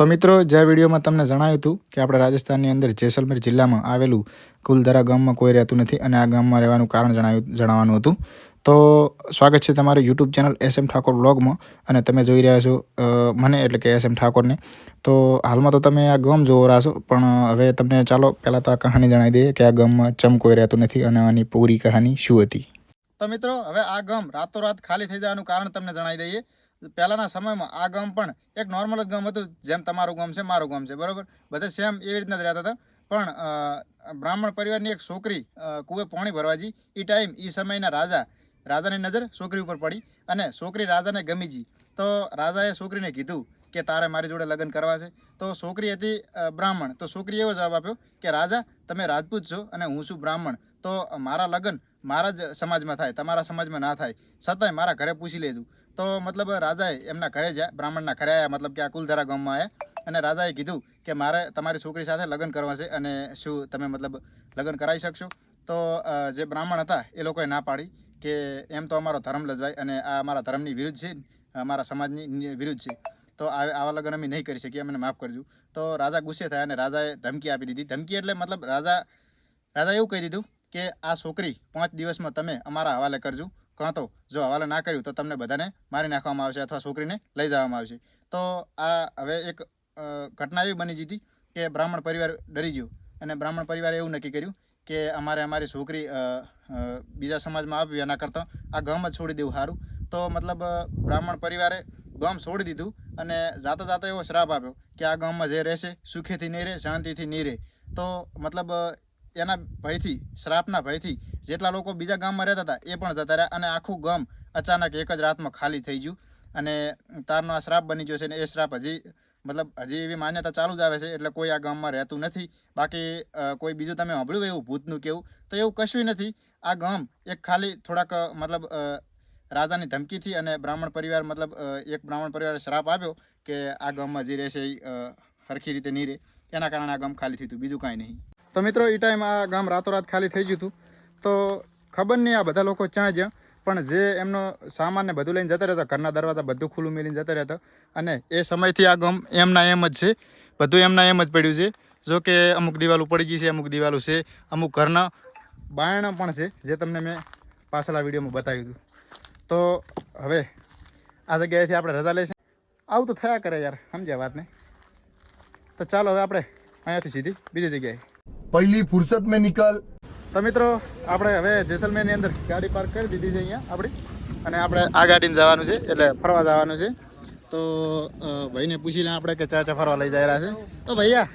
તો મિત્રો, જે વિડીયોમાં તમને જણાવ્યું હતું કે આપણે રાજસ્થાનની અંદર જેસલમેર જિલ્લામાં આવેલું કુલધરા ગામમાં કોઈ રહેતું નથી અને આ ગામમાં રહેવાનું કારણ જણાવ્યું જણાવવાનું હતું. તો સ્વાગત છે તમારું YouTube channel S M Thakor વ્લોગમાં અને તમે જોઈ રહ્યા છો મને એટલે કે એસ એમ ઠાકોરને. તો હાલમાં તો તમે આ ગામ જોવો રહ્યા પણ હવે તમને ચાલો, પહેલાં તો આ કહાની જણાવી દઈએ કે આ ગામમાં ચમ કોઈ રહેતું નથી અને આની પૂરી કહાની શું હતી. તો મિત્રો, હવે આ ગામ રાતોરાત ખાલી થઈ જવાનું કારણ તમને જણાવી દઈએ. પહેલાંના સમયમાં આ ગામ પણ એક નોર્મલ જ ગામ હતું, જેમ તમારું ગામ છે, મારું ગામ છે, બરાબર? બધા સેમ એવી રીતના જ રહેતા હતા. પણ બ્રાહ્મણ પરિવારની એક છોકરી કુવે પાણી ભરવાજી એ ટાઈમ એ સમયના રાજા, રાજાની નજર છોકરી ઉપર પડી અને છોકરી રાજાને ગમી જી તો રાજાએ છોકરીને કીધું કે તારે મારી જોડે લગ્ન કરવા છે. તો છોકરી હતી બ્રાહ્મણ. તો છોકરીએ એવો જવાબ આપ્યો કે, રાજા, તમે રાજપૂત છો અને હું છું બ્રાહ્મણ. તો મારા લગ્ન મારા જ સમાજમાં થાય, તમારા સમાજમાં ના થાય. છતાંય મારા ઘરે પૂછી લેજો. તો મતલબ રાજાએ એમના ઘરે જ્યાં બ્રાહ્મણના ઘરે આવ્યા મતલબ કે આ કુલધારા ગામમાં આવ્યા અને રાજાએ કીધું કે મારે તમારી છોકરી સાથે લગ્ન કરવા છે અને શું તમે મતલબ લગ્ન કરાવી શકશો? તો જે બ્રાહ્મણ હતા એ લોકોએ ના પાડી કે એમ તો અમારો ધર્મ લજવાય અને આ અમારા ધર્મની વિરુદ્ધ છે, અમારા સમાજની વિરુદ્ધ છે. તો આવા લગ્ન અમે નહીં કરી શકીએ, અમને માફ કરજો. તો રાજા ગુસ્સે થયા અને રાજાએ ધમકી આપી દીધી. ધમકી એટલે મતલબ રાજા રાજા એવું કહી દીધું કે આ છોકરી પાંચ દિવસમાં તમે અમારા હવાલે કરજો. કાં તો, જો હવાલો ના કર્યું તો તમને બધાને મારી નાખવામાં આવશે અથવા છોકરીને લઈ જવામાં આવશે. તો આ હવે એક ઘટના એવી બની જીતી કે બ્રાહ્મણ પરિવાર ડરી ગયો. અને બ્રાહ્મણ પરિવારે એવું નક્કી કર્યું કે અમારે અમારી છોકરી બીજા સમાજમાં આપવી એના કરતાં આ ગામ જ છોડી દેવું સારું. તો મતલબ બ્રાહ્મણ પરિવારે ગામ છોડી દીધું અને જાતો જાતો એવો શ્રાપ આપ્યો કે આ ગામમાં જે રહેશે સુખેથી નહીં રહે, શાંતિથી નહીં રહે. તો મતલબ એના ભયથી, શ્રાપના ભયથી જેટલા લોકો બીજા ગામમાં રહેતા હતા, એ પણ જતા રહ્યા અને આખું ગામ અચાનક એક જ રાતમાં ખાલી થઈ ગયું. અને તારનો આ શ્રાપ બની ગયો છે અને એ શ્રાપ હજી, મતલબ હજી એવી માન્યતા ચાલુ જ આવે છે, એટલે કોઈ આ ગામમાં રહેતું નથી. બાકી કોઈ બીજું તમે સાંભળ્યું એવું ભૂતનું કેવું? તો એવું કશું નથી. આ ગામ એક ખાલી થોડાક, મતલબ રાજાની ધમકીથી અને બ્રાહ્મણ પરિવાર, મતલબ એક બ્રાહ્મણ પરિવારે શ્રાપ આપ્યો કે આ ગામમાં જે રહેશે એ સરખી રીતે નહીં રહે. એના કારણે આ ગામ ખાલી થયું બીજું કાંઈ નહીં. તો મિત્રો એ ટાઈમ આ ગામ રાતોરાત ખાલી થઈ ગયું હતું. તો ખબર નહીં આ બધા લોકો ચાં જ્યાં, પણ જે એમનો સામાન ને બધું લઈને જતા રહેતા, ઘરના દરવાજા બધું ખુલ્લું મેલીને જતા રહેતા. અને એ સમયથી આ ગામ એમના એમ જ છે. બધું એમના એમ જ પડ્યું છે. જો કે અમુક દિવાલો પડી ગઈ છે, અમુક દિવાલો છે. અમુક ઘરના બાયણા પણ છે, જે તમને મેં પાછલા વિડીયોમાં બતાવ્યું હતું. તો હવે આ જગ્યાએથી આપણે રજા લઈશું. આવું તો થયા કરે યાર, સમજ્યા વાતને. તો ચાલો હવે આપણે અહીંયાથી સીધી બીજી જગ્યાએ. પહેલી ફુરસત મેં નિકલ. તો મિત્રો આપણે હવે જેસલમેરની અંદર ગાડી પાર્ક કરી દીધી છે અહીંયા આપણી. અને આપણે આ ગાડીને જવાનું છે એટલે ફરવા જવાનું છે. તો ભાઈને પૂછીને આપણે કે ચાચા ફરવા લઈ જાય રહ્યા છે. તો ભૈયા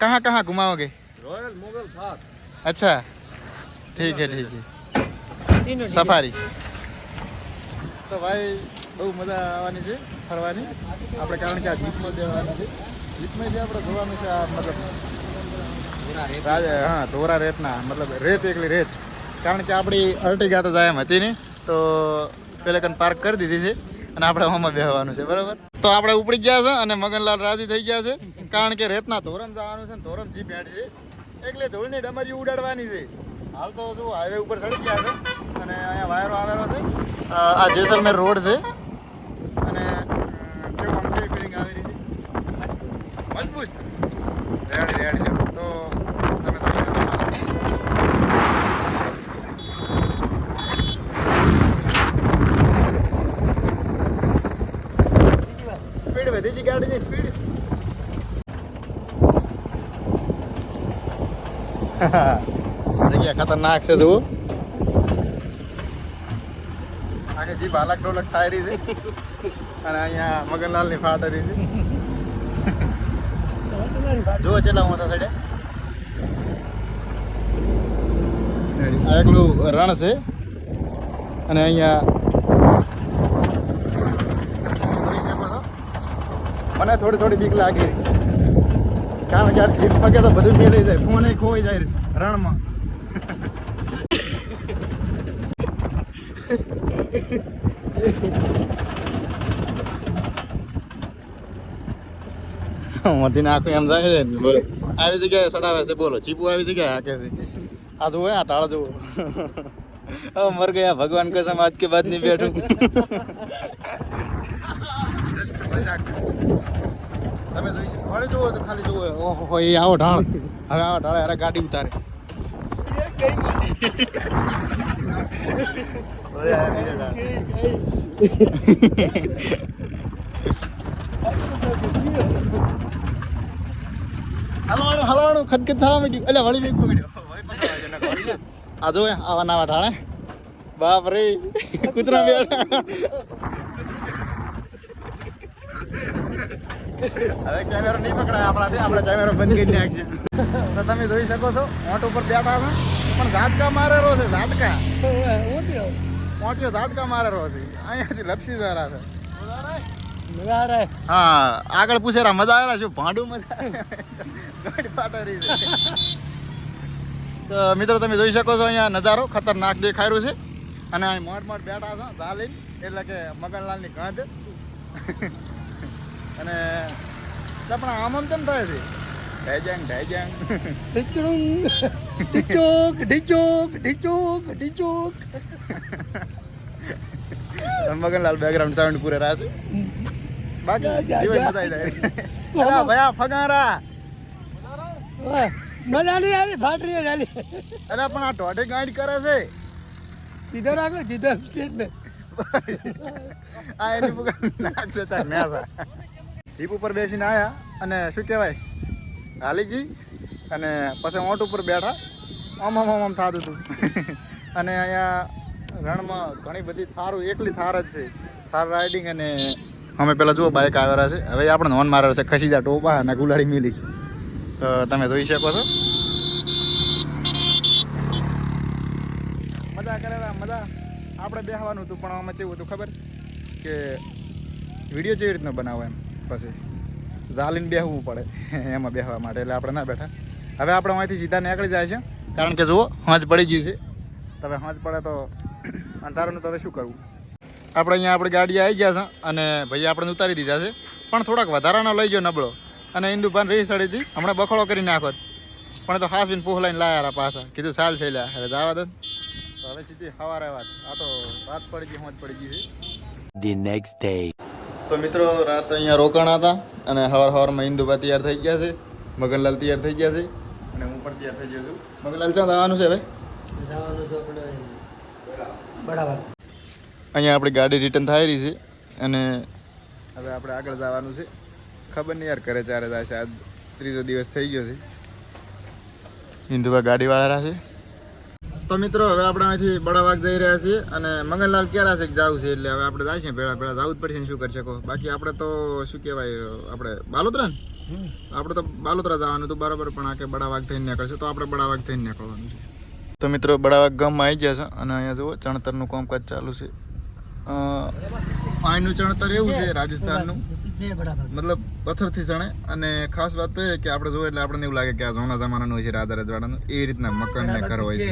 કહાં કહા ઘુમાઓગે રોયલ મુગલ પાર્ક અચ્છા. ઠીક છે ઠીક છે. સફારી. તો ભાઈ બહુ મજા આવવાની છે ફરવાની. આપણે કારણ કે આ જીપમાં જવાની છે. જીપમાં જે આપણે જોવાનું છે આ મતલબ રાજ- હા, ધોરા રેતના, મતલબ રેત એકલી રેત. કારણ કે આપણી અર્ટિગા તો જાય એમ હતી નહીં તો પેલે કન પાર્ક કરી દીધી છે અને આપણે આમાં બેહવાનું છે, બરાબર? તો આપણે ઉપડી ગયા છે અને મગનલાલ રાજી થઈ ગયા છે, કારણ કે રેતના ધોરમ જવાનું છે ને ધોરમ જીપ હેડ છે. એટલે ધૂળની ડમરી ઉડાડવાની છે. હાલ તો જો હાઈવે ઉપર ચડી ગયા છે અને અહીંયા વાયરો આવેલો છે. આ જેસલમેર રોડ છે. અને કેવું આમ છે ફિલિંગ છે? મજબૂત રેડી રેડી લ્યો. તો તમે જોઈ શકો છો. સ્પીડ વધી છે ગાડીની સ્પીડ જગ્યા ખતરનાક છે જુઓ. આગે જીપ બાલક ઢોલક થાય રહી છે. અને અહીંયા મગનલાલની ફાટ રહી છે. જુઓ ચેલા ઓછા સાઈડે આ એકલું રણ છે. અને અહીંયા જોઈ શકો છો. મને થોડી થોડી બીક લાગી. કારણ કે આ જીપ ફગે તો બધું મેળવી જાય, ફોન ખોવાઈ જાય રણમાં. મોતી આખું એમ જાય છે આવી જગ્યાએ સડાવે છે, બોલો. ચીપુ આવી જગ્યાએ હાકે છે. આ જુઓ, આ ટાળ મર ગયા, ભગવાન કસમ, આજ કે બાદ નહીં બેઠું. તમે જોઈ શકો. વળી તો ખાલી ઓહો, એ આવો ઢાળ. હવે આવો ઢાળે અરે ગાડી ઉતારે. હલવાણું હલવાણું, ખદખદ થવા માંડ્યું. એટલે વળી વેગ પકડ્યો આ જો આવા નાવા ઢાળે બાપ રે કૂતરા બેઠા. હવે કેમેરો નહીં પકડાય આપણાથી આપણે કેમેરો બંધ કરી નાખશે. તો તમે જોઈ શકો છો મોટ ઉપર બેઠા છે. પણ ઝાટકા મારેલો છે, ઝાટકા. મોટીઓ ઝાટકા મારેલો છે. અહીંયાથી લપસી જરા છે. હા, આગળ પૂછેરા મજા આવે શું? ભાંડું મજા છે. તો મિત્રો, તમે જોઈ શકો છો અહીંયા નજારો, ખતરનાક દેખાઈ છે. અને અહીં મોટ મોટ બેઠા છો, ઝાલીન, એટલે કે મગનલાલની ગાંધ. અને પણ આમ આમ કેમ થાય છે? ઢેજંગ ઢેજંગ. ઢીચોક ઢીચોક ઢીચોક ઢીચોક મગનલાલ બેકગ્રાઉન્ડ સાઉન્ડ પૂરે રહેશે બાકી જીવન ભયા ફગારા. મજા નહીં આવી ફાટરી ચાલી અરે પણ આ ઢોઢે ગાઈડ કરે છે. સીધો રાખો સીધો સ્ટેજ ને. આ એની બુકા નાખશે ચાલ મેસા જીપ ઉપર બેસીને આવ્યા અને શું કહેવાય? હાલીજી અને પછી ઓટ ઉપર બેઠા. આમ આમ આમ થતું હતું અને અહીંયા રણમાં ઘણી બધી થારું, એકલી થાર જ છે. થાર રાઇડિંગ અને અમે પેલા જુઓ બાઇક આવેલા છે. હવે આપણે નોન મારે છે, ખસી જા ટોપા અને ગુલાડી મિલી છે. તો તમે જોઈ શકો છો. મજા કરેલા મજા. આપણે બેહવાનું હતું, પણ આમાં કેવું હતું ખબર? કે વીડિયો જેવી રીતનો બનાવો એમ. પછી ઝાલીને બેહવું પડે. એમાં બેહવા માટે એટલે આપણે ના બેઠા. હવે આપણે અહીંથી સીધા નીકળી જાય છે. કારણ કે જુઓ, હાંજ પડી ગઈ છે. તમે હાંજ પડે તો અંધારાનું તો હવે શું કરવું? આપણે અહીંયા આપણી ગાડી આવી ગયા છે અને ભાઈ આપણે ઉતારી દીધા છે. પણ થોડાક વધારાનો લઈ ગયો નબળો. અને ઇન્દુભાન રહી સડી હતી. હમણાં બખોળો કરી નાખો પણ તો હાસવીને પોહલાઈને લાયા પાછા. કીધું સાલ છે લ્યા હવે જવા દો હવે સીધી સવારે વાત. આ તો વાત પડી ગઈ, હોંજ પડી ગઈ છે. The next day. તો મિત્રો રાત અહીંયા રોકાણા હતા અને હવાર હવારમાં ઇન્દુભા તૈયાર થઈ ગયા છે મગનલાલ તૈયાર થઈ ગયા છે. અને હું પણ તૈયાર થઈ ગયો છું. મગનલાલ ક્યાં જવાનું છે હવે? જવાનું છે આપણે બરાબર. અહીંયા આપણી ગાડી રિટર્ન થઈ રહી છે અને હવે આપણે આગળ જવાનું છે. ખબર નહીં યાર કરે ચારે જાય છે. આજ ત્રીજો દિવસ થઈ ગયો છે. ઇન્દુભા ગાડીવાળા છે. તો મિત્રો, હવે આપણે અહીંથી બડાવાગ જઈ રહ્યા છીએ અને મંગનલાલ ક્યારે છે જવું છે? એટલે હવે આપણે જાય છે ભેળા ભેળા જવું જ પડશે શું કરી શકો? બાકી આપણે તો શું કહેવાય, આપણે બાલોતરા ને? આપણે તો બાલોતરા જવાનું હતું બરાબર, પણ આ કે બડાવાગ થઈને નીકળશે. તો આપણે બડાવાગ થઈને નીકળવાનું છે. તો મિત્રો, બડાવાગ ગામમાં આવી ગયા છે અને અહીંયા જુઓ, ચણતરનું કામકાજ ચાલુ છે. અહીંનું ચણતર એવું છે, રાજસ્થાનનું. મતલબ પથ્થરથી ચણે અને ખાસ વાત તો એ કે આપણે જોઈએ એટલે આપણને એવું લાગે કે આ જૂના જમાનાનું હોય છે રાધા રજવાડાનું એવી રીતના મકાન ને ઘર હોય છે.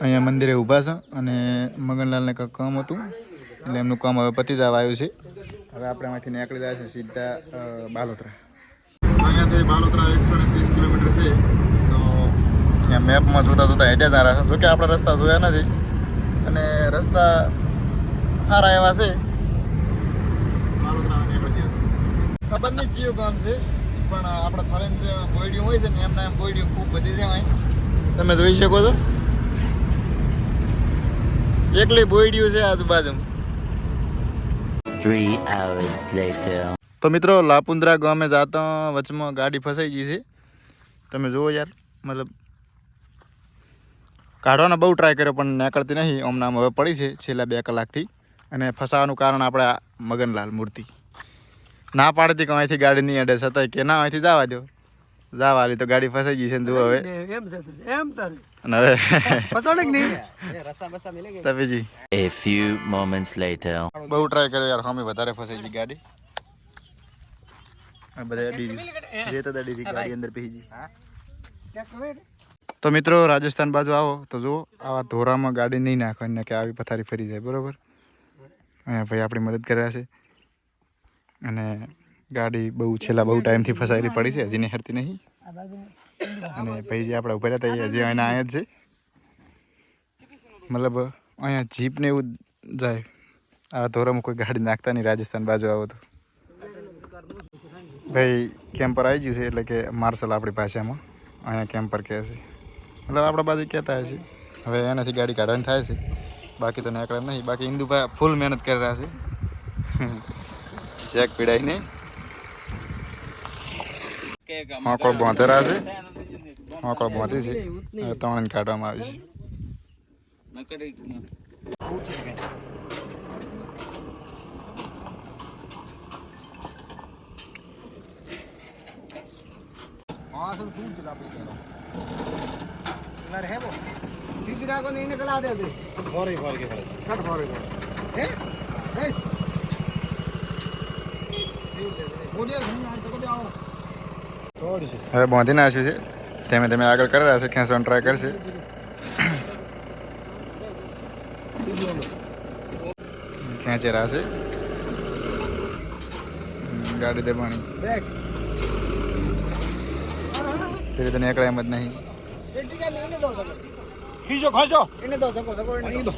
અહીંયા મંદિરે ઊભા છે અને મગનલાલને કંઈક કામ હતું એટલે એમનું કામ હવે પતી જવા આવ્યું છે. હવે આપણે અહીંથી નીકળી જાય છે સીધા બાલોતરા. અહીંયાથી બાલોતરા એકસો ને ત્રીસ કિલોમીટર છે. તો અહીંયા મેપમાં જોતા જોતા હેડ્યા તારા છે જોકે આપણે રસ્તા જોયા નથી. અને રસ્તા સારા એવા છે બાલોતરા નીકળી ગયા નહીં ચિયો ગામ છે. પણ આપણા થાળીમાં જે બોયડીઓ હોય છે ને એમના એમ બોયડીઓ ખૂબ બધી છે અહીં. તમે જોઈ શકો છો. એકલી બોયડીઓ છે આજુબાજુ. Three hours later. તો મિત્રો લાપુંદ્રા ગામે જાતા વચમાં ગાડી ફસાઈ ગઈ છે. તમે જુઓ યાર મતલબ કાઢવાનો બહુ ટ્રાય કર્યો પણ નીકળતી નહીં. આમ નામ હવે પડી છે છેલ્લા બે કલાકથી. અને ફસાવાનું કારણ આપણા મગનલાલ મૂર્તિ. ના પાડતી કે અહીંથી ગાડી નહીં અડે છતાંય કે ના અહીંથી જવા દો જવા વાળી તો ગાડી ફસાઈ ગઈ છે ને જુઓ હવે. એમ છે એમ તારે. અને હવે પતોડે કે નહીં? તપીજી A few moments later. બહુ ટ્રાય કર્યો યાર અમે વધારે ફસાઈ ગઈ ગાડી. આ બધા રેતા અડી રહી ગાડી અંદર પેજી તો મિત્રો રાજસ્થાન બાજુ આવો તો જુઓ આવા ધોરામાં ગાડી નહીં નાખવાની ને કે આવી પથારી ફરી જાય બરોબર? અહીંયા ભાઈ આપણી મદદ કર્યા છે. અને ગાડી બહુ છેલ્લા બહુ ટાઈમથી ફસાયેલી પડી છે હજી હરતી નહીં. અને ભાઈ જે આપણે ઊભા રહ્યા હતા એ હજી એના અહીંયા જ છે. મતલબ અહીંયા જીપ ને એવું જાય. આ ધોરામાં કોઈ ગાડી નાખતા નહીં રાજસ્થાન બાજુ આવો તો. ભાઈ કેમ્પર આવી ગયું છે એટલે કે માર્શલ આપણી ભાષામાં. અહીંયા કેમ્પર કહે છે. મતલબ આપણા બાજુ કહેતા હશે હવે એનાથી ગાડી કાઢવાની થાય છે. બાકી તો નીકળે નહીં. બાકી ઇન્દુભાઈ ફૂલ મહેનત કરી રહ્યા છે. ચેક પીડાઈને. હોંકળ બાંધેલા છે. હોંકળ બાંધી છે. હવે ત્રણ કાઢવામાં આવી છે સીધી રાખો ને એને કલા દે દે. ફોરી ફોરી કે કટ ફોરી હે? બસ હવે બાંધી નાખ્યું છે ધીમે ધીમે આગળ કરી રહ્યા છે ખેંચવાનો ટ્રાય કરશે ખેંચી રહ્યા છે ગાડી દબાણી ફરી તને એકડા એમ જ નહીં ખીચો ખાચો એને દો ધકો ધકો એને દો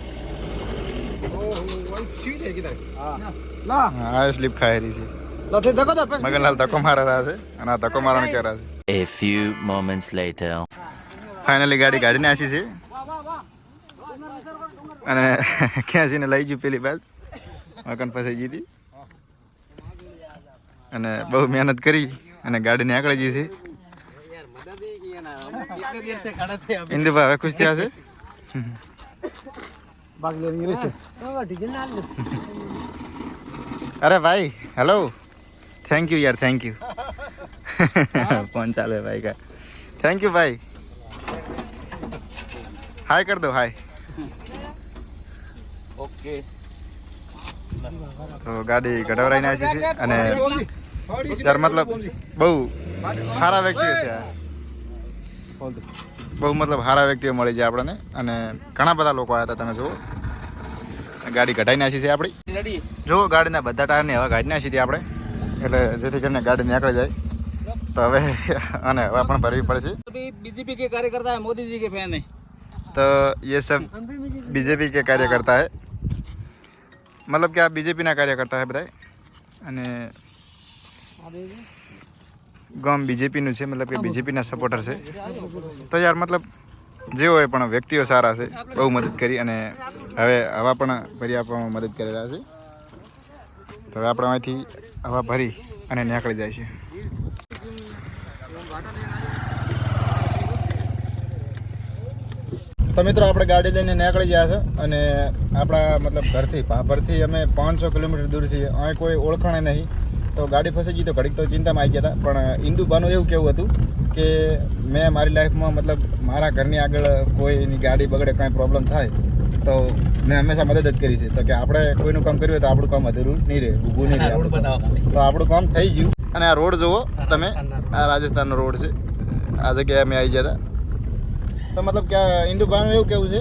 હા સ્લીપ ખાઈ રહી છે મગનલાલ ધક્કો મારા રહ્યા છે અને આ ધક્કો મારવાનું કહે રહ્યા છે? A few moments later. Finally ગાડી ગાડીને આસી છે. અને ક્યાંસીને લઈ જુ પેલી બાદ મકન પાસે જીતી અને બહુ મહેનત કરી અને ગાડીને આગળ જઈ છે. ઇન્દુભાઈ હવે ખુશ થયા છે? અરે ભાઈ હેલો થેન્ક યુ યાર થેન્ક યુ ફોન ચાલે ભાઈ કા થેન્ક યુ ભાઈ હાય કર દો હાય ઓકે તો ગાડી ગઢવરાઈને આવી છે અને યાર મતલબ બહુ સારા વ્યક્તિ છે બહુ મતલબ સારા વ્યક્તિઓ મળી છે આપણને અને ઘણા બધા લોકો આવ્યા હતા તમે જુઓ. ગાડી કઢાઈ નાખી છે આપણી. જુઓ ગાડીના બધા ટાયરને હવા કાઢી નાખી હતી આપણે. એટલે જેથી કરીને ગાડી નીકળી જાય તો હવે અને હવા પણ ભરવી પડશે अभी बीजेपी के कार्यकर्ता है मोदी जी के फैन है तो ये सब बीजेपी के कार्यकर्ता है मतलब कि आप बीजेपी ના કાર્યકર્તા है બધા અને ગામ બીજેપીનું છે મતલબ કે બીજેપીના સપોર્ટર છે તો યાર મતલબ જે હોય પણ વ્યક્તિઓ સારા છે બહુ મદદ કરી અને હવે હવા પણ ભરી આપવામાં મદદ કરી રહ્યા છે તો હવે આપણે અહીંથી હવા ભરી અને નીકળી જાય છે. તો મિત્રો, આપણે ગાડી લઈને નીકળી ગયા છે અને આપણા મતલબ ઘરથી, ભાભરથી અમે પાંચસો કિલોમીટર દૂર છીએ. અહીં કોઈ ઓળખાણે નહીં. તો ગાડી ફસી ગઈ તો ઘડીક તો ચિંતામાં આવી ગયા હતા. પણ ઇન્દુબાનું એવું કેવું હતું કે મેં મારી લાઈફમાં મતલબ મારા ઘરની આગળ કોઈની ગાડી બગડે, કાંઈ પ્રોબ્લેમ થાય તો મેં હંમેશા મદદ જ કરી છે. તો કે આપણે કોઈનું કામ કર્યું હોય તો આપણું કામ અધૂરું નહીં રહે ઊભું નહીં રહે તો આપણું કામ થઈ ગયું. અને આ રોડ જુઓ તમે આ રાજસ્થાનનો રોડ છે. આ જગ્યાએ અમે આવી ગયા હતા. તો મતલબ કે ઇન્દુભાઈનું એવું કેવું છે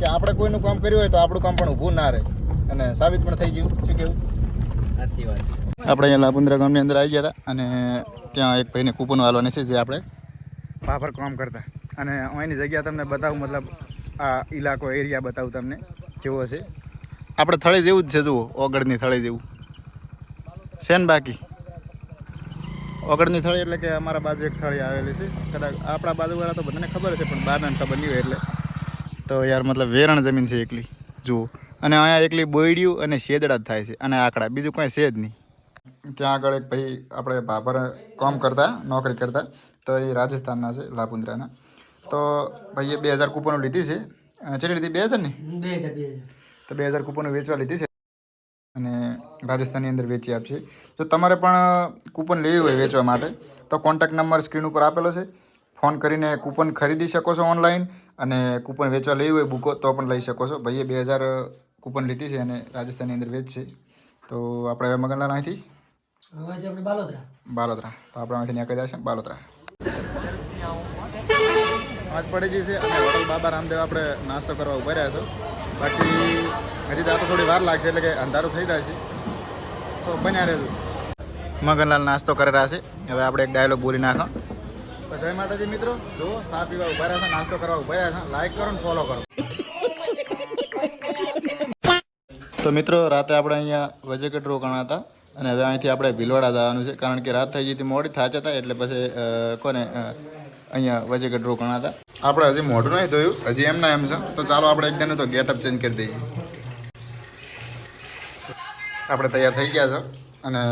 કે આપણે કોઈનું કામ કર્યું હોય તો આપણું કામ પણ ઊભું ના રહે. અને સાબિત પણ થઈ ગયું. શું કેવું સાચી વાત છે. આપણે અહીંયા લાપુંદ્રા ગામની અંદર આવી ગયા હતા અને ત્યાં એક ભાઈને કૂપન વાળવાની છે જે આપણે પાપર કામ કરતા. અને અહીંની જગ્યા તમને બતાવું મતલબ આ ઇલાકો એરિયા બતાવું તમને, જેવો હશે આપણે થળે જેવું જ છે, જુઓ, ઓગળની થળે જેવું. છે ને બાકી? ઓગળની થળી એટલે કે અમારા બાજુ એક થળી આવેલી છે. કદાચ આપણા બાજુવાળા તો બધાને ખબર છે, પણ બહારના ખબર નહીં હોય એટલે. તો યાર, મતલબ વેરણ જમીન છે એકલી, જુઓ. અને અહીંયા એકલી બોયડિયું અને શેદડા જ થાય છે, અને આંકડા, બીજું કંઈ છે જ નહીં. ત્યાં આગળ એક ભાઈ, આપણે ભાભર કામ કરતા, નોકરી કરતા, તો એ રાજસ્થાનના છે લાપુંદ્રાના તો ભાઈએ બે હજાર કૂપનો લીધી છે. ચેટલી લીધી? બે હજાર ને? તો બે હજાર કૂપનો વેચવા લીધી છે અને રાજસ્થાનની અંદર વેચી આપશે જો તમારે પણ કૂપન લેવી હોય વેચવા માટે તો કોન્ટેક્ટ નંબર સ્ક્રીન ઉપર આપેલો છે. ફોન કરીને કૂપન ખરીદી શકો છો ઓનલાઈન અને કૂપન વેચવા લેવી હોય બુકો તો પણ લઈ શકો છો. ભાઈએ બે હજાર કૂપન લીધી છે અને રાજસ્થાનની અંદર વેચશે તો આપણે હવે મગનલાલ અહીંથી? બાલોદરા. બાલોદરા. તો આપણે અહીંથી નીકળી જશે બાલોદરા. આજ પડી જશે અને હોટલ બાબા રામદેવ આપણે નાસ્તો કરવા ઊભા રહ્યા છો. બાકી હજી તો થોડી વાર લાગશે એટલે કે અંધારું થઈ છે. તો બન્યા રહેજો. મગનલાલ નાસ્તો કરી રહ્યા છે. હવે આપણે એક ડાયલોગ બોલી નાખો. જય માતાજી મિત્રો. જો સા પીવા ઊભા રહ્યા છે નાસ્તો કરવા ઊભા રહ્યા છે. લાઈક કરો ને ફોલો કરો. તો મિત્રો રાતે આપણે અહીંયા વજેકટ રોકાણા હતા અને હવે અહીંથી આપણે ભીલવાડા જવાનું છે. કારણ કે રાત થઈ ગઈ હતી મોડી થાચ હતા એટલે પછી કોને અહીંયા વજેગઢ રોકાણા હતા આપણે હજી મોઢું નહીં ધોયું હજી એમના એમ છે. તો ચાલો આપણે એકદમ તો ગેટઅપ ચેન્જ કરી દઈએ. આપણે તૈયાર થઈ ગયા છે. અને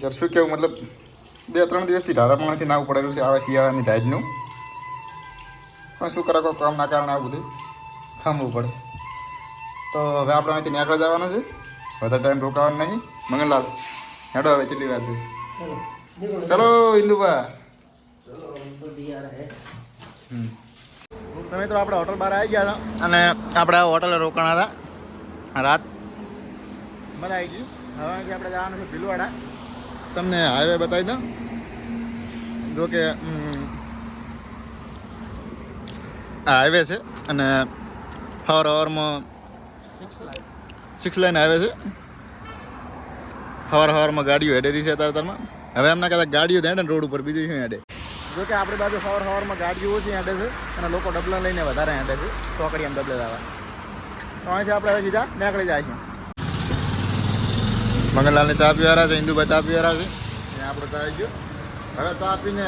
જર શું કેવું મતલબ બે ત્રણ દિવસથી ઢાળા પાણીથી નાવું પડેલું છે આવા શિયાળાની ઢાઢનું પણ શું કરે કોઈ કામના કારણે આવું બધું થાંભવું પડે. તો હવે આપણે અહીંથી નેકળા જવાનું છે. વધારે ટાઈમ રોકાવાનું નહીં. મંગનલાલ હેડો હવે કેટલી વાર છે ચલો. ઇન્દુબા. હમ. તો મિત્રો, આપણે હોટલ બહાર આવી ગયા હતા અને આપણે હોટલે રોકાણા હતા. રાત મજા આવી ગઈ. હવે આપણે જવાનું છે ભીલવાડા. તમને હાઈવે બતાવી દઉં. જો કે હાઈવે છે અને હવર હવારમાં સિક્સ લાઈન હાઈવે છે. હવાર હવારમાં ગાડીઓ હેડેરી છે તારતારમાં હવે એમના કદાચ ગાડીઓ હેડે ને રોડ ઉપર, બીજું શું હેડે? જો કે આપણી બાજુ સવાર હવારમાં ગાડીઓ ઓછી હેડે છે અને લોકો ડબલા લઈને વધારે હેડે છે. ચોકડી એમ ડબલે દાવા તો અહીંથી આપણે સીધા નીકળી જાય છે મંગલાલને ચા પીવાના છે હિન્દુભાઈ ચા પીવાના છે. ત્યાં આપણે ચા આવી ગયો. હવે ચા પીને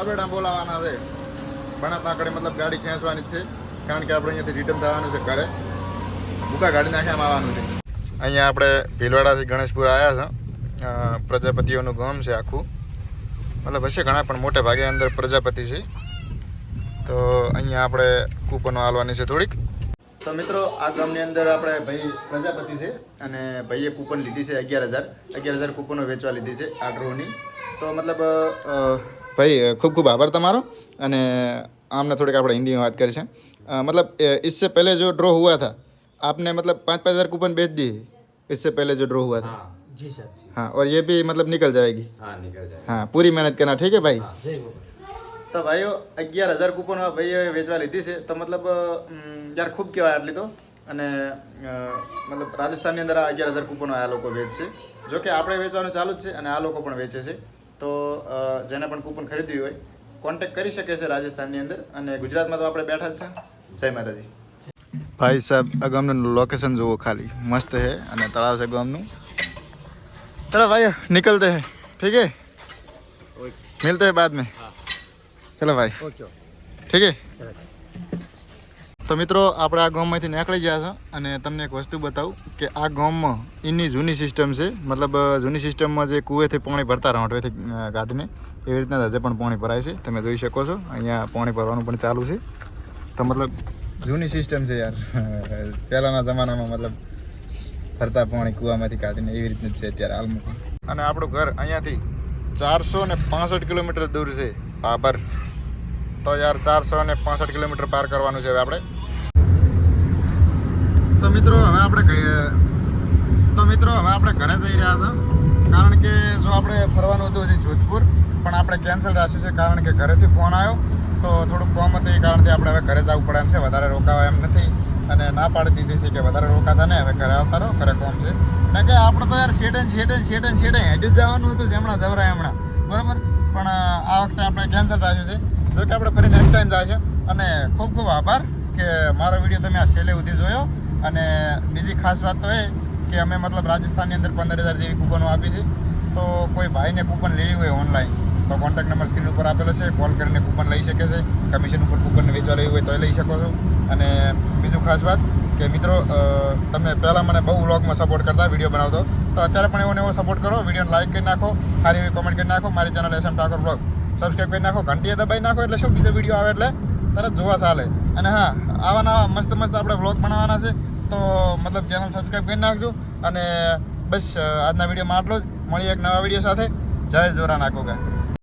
અબેડા બોલાવવાના છે. બના તાકડે મતલબ ગાડી ખેંચવાની છે કારણ કે આપણે અહીંયાથી રિટર્ન થવાનું છે ઘરે. ભૂકા ગાડી નાખ્યા આવવાનું છે. અહીંયા આપણે ભીલવાડાથી ગણેશપુર આવ્યા છે. પ્રજાપતિઓનું ગામ છે આખું. મતલબ હશે ઘણા પણ મોટે ભાગે અંદર પ્રજાપતિ છે તો અહીંયા આપણે કૂપનો હાલવાની છે થોડીક તો મિત્રો આ ગામની અંદર આપણે ભાઈ પ્રજાપતિ છે અને ભાઈએ કૂપન લીધી છે અગિયાર હજાર અગિયાર હજાર કૂપનો વેચવા લીધી છે આ ડ્રોની તો મતલબ અ, ભાઈ ખૂબ ખૂબ આભાર તમારો અને આમને થોડીક આપણે હિન્દીમાં વાત કરી છે અ, મતલબ અ, इससे पहले जो ड्रॉ हुआ था आपने मतलब पाँच पाँच हज़ार कूपन बेच दिए इससे पहले जो ड्रॉ हुआ था जी सर हाँ और ये भी मतलब निकल जाएगी हाँ निकल जाए हाँ पूरी मेहनत करना ठीक है भाई जय गोपाल તો ભાઈઓ અગિયાર હજાર કૂપન ભાઈએ વેચવા લીધી છે તો મતલબ અમ, યાર ખૂબ કહેવાય આટલી તો અને અ, મતલબ રાજસ્થાનની અંદર આ અગિયાર હજાર કૂપનો આ લોકો વેચશે જો કે આપણે વેચવાનું ચાલુ જ છે અને આ લોકો પણ વેચે છે તો અ, જેને પણ કૂપન ખરીદવી હોય કોન્ટેક્ટ કરી શકે છે રાજસ્થાનની અંદર અને ગુજરાતમાં તો આપણે બેઠા જ છે જય માતાજી ભાઈ સાહેબ આ ગામનું લોકેશન જુઓ ખાલી મસ્ત છે અને તળાવ છે ગામનું ચલો ભાઈ निकलते हैं। ઠીક है? मिलते હે बाद में। ચલો ભાઈ ઠીક હે તો મિત્રો આપણે આ ગામમાંથી નીકળી ગયા છો અને તમને એક વસ્તુ બતાવું કે આ ગામમાં એની જૂની સિસ્ટમ છે. મતલબ જૂની સિસ્ટમમાં જે કૂવેથી પાણી ભરતા રોંટવેથી અ, કાઢીને એવી રીતના હજે પણ પાણી ભરાય છે. તમે જોઈ શકો છો અહીંયા પાણી ભરવાનું પણ ચાલુ છે. તો મતલબ જૂની સિસ્ટમ છે યાર. પહેલાંના જમાનામાં મતલબ ભરતા પાણી કૂવામાંથી કાઢીને એવી રીતનું છે અત્યારે હાલમાં અને આપણું ઘર અહીંયાથી ચારસો ને પાસઠ કિલોમીટર દૂર છે. બાબર તો યાર ચારસો ને પાસઠ કિલોમીટર પાર કરવાનું છે હવે આપણે. તો મિત્રો, હવે આપણે તો મિત્રો, હવે આપણે ઘરે જઈ રહ્યા છો. કારણ કે જો આપણે ફરવાનું હતું હજી જોધપુર, પણ આપણે કેન્સલ રાખ્યું છે કારણ કે ઘરેથી ફોન આવ્યો. તો થોડુંક કોમ હતું એ કારણથી આપણે હવે ઘરે જવું પડે એમ છે. વધારે રોકાવા એમ નથી. અને ના પાડી દીધી છે કે વધારે રોકાતા ને હવે ઘરે આવતા રહો ઘરે કોમ છે. ને કે આપણે તો યાર શેટે શેટે શેટે શેટે હેડી જ જવાનું હતું, જેમણા જવરાય હમણાં બરાબર? પણ આ વખતે આપણે કેન્સલ રાખ્યું છે. જો કે આપણે ફરી નેક્સ્ટ ટાઈમ જશે અને ખૂબ ખૂબ આભાર કે મારો વીડિયો તમે આ છેલ્લે સુધી જોયો. અને બીજી ખાસ વાત તો એ કે અમે મતલબ રાજસ્થાનની અંદર પંદર હજાર જેવી કૂપનો આપી છે. તો કોઈ ભાઈને કૂપન લેવી હોય ઓનલાઈન તો કોન્ટેક્ટ નંબર સ્ક્રીન ઉપર આપેલો છે. કોલ કરીને કૂપન લઈ શકે છે. કમિશન ઉપર કૂપન વેચવા લેવી હોય તો લઈ શકો છો. અને બીજું ખાસ વાત કે મિત્રો તમે પહેલાં મને બહુ વ્લોગમાં સપોર્ટ કરતા વીડિયો બનાવતો. તો અત્યારે પણ એવો એવો સપોર્ટ કરો. વિડીયોને લાઈક કરી નાખો, સારી એવી કોમેન્ટ કરી નાખો. મારી channel SM Thakor blog subscribe કરી નાખો. ઘંટીએ દબાઈ નાખો એટલે શું? બીજો વીડિયો આવે એટલે તરત જોવા ચાલે. અને હા, આવા નવા મસ્ત મસ્ત આપણે વ્લોગ બનાવવાના છે, તો મતલબ ચેનલ સબસ્ક્રાઈબ કરી નાખજો. અને બસ આજના વિડીયોમાં આટલો જ. મળીએ એક નવા વીડિયો સાથે. જય દોરા નાખો